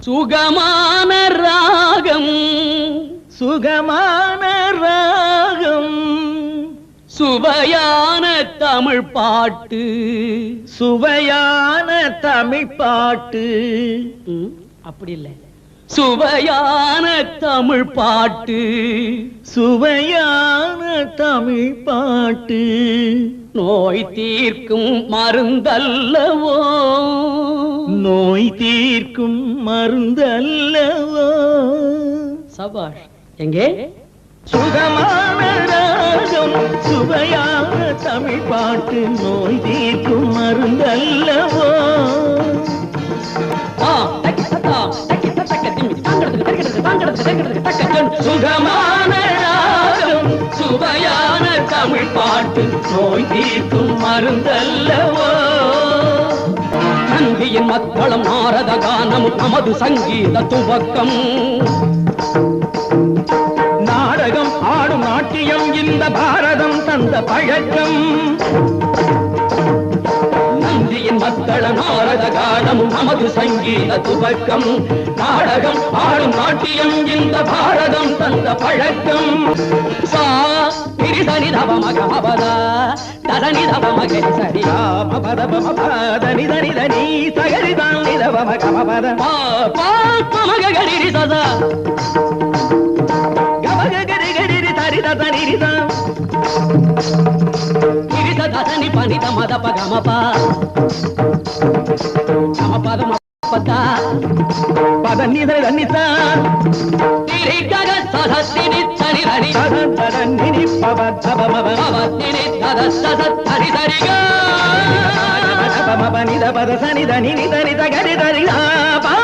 சுகமான ராகம். சுகமான ராகம். சுவையான தமிழ் பாட்டு. சுவையான தமிழ் பாட்டு. அப்படி இல்லை. சுவையான தமிழ் பாட்டு. சுவையான தமிழ் பாட்டு. நோய் தீர்க்கும் மருந்தல்லவோ. நோய் தீர்க்கும் மருந்தல்லவோ? சபாஷ் எங்கே? சுகமான ராகம் சுவையான தமிழ் பாட்டு நோய் தீர்க்கும் தக்க ஜன். சுகமான ராகம் சுவையான தமிழ் பாட்டு நோய் தீர்க்கும் மருந்தல்லவோ? நந்தியின் மத்தளம் நாரத கானம் நமது சங்கீத துவக்கம். நாடகம் ஆடும் நாட்டியம் இந்த பாரதம் தந்த பழக்கம். நந்தியின் மத்தள நாரத கானமும் நமது சங்கீத துவக்கம். நாடகம் ஆடும் நாட்டியம் இந்த பாரதம் தந்த பழக்கம். சா దని దవ మగని సరి ప పద ప ప దని దని దని సగరి దాని దవ మగ ప పద ప ప ప మగ గరి రి సద గ మగ గరి గరి రి తరి ద దని రి ద ని సద దని పని ద మద ప గ మ ప గ మ ప ద మ పద పద ని దని దని స తిరి గ గ సద తిని తని దని సద దని ని ప పద ప ప ప ని పద సద సరి సరిగా పద సని దని నిద నిద గరి దరి పా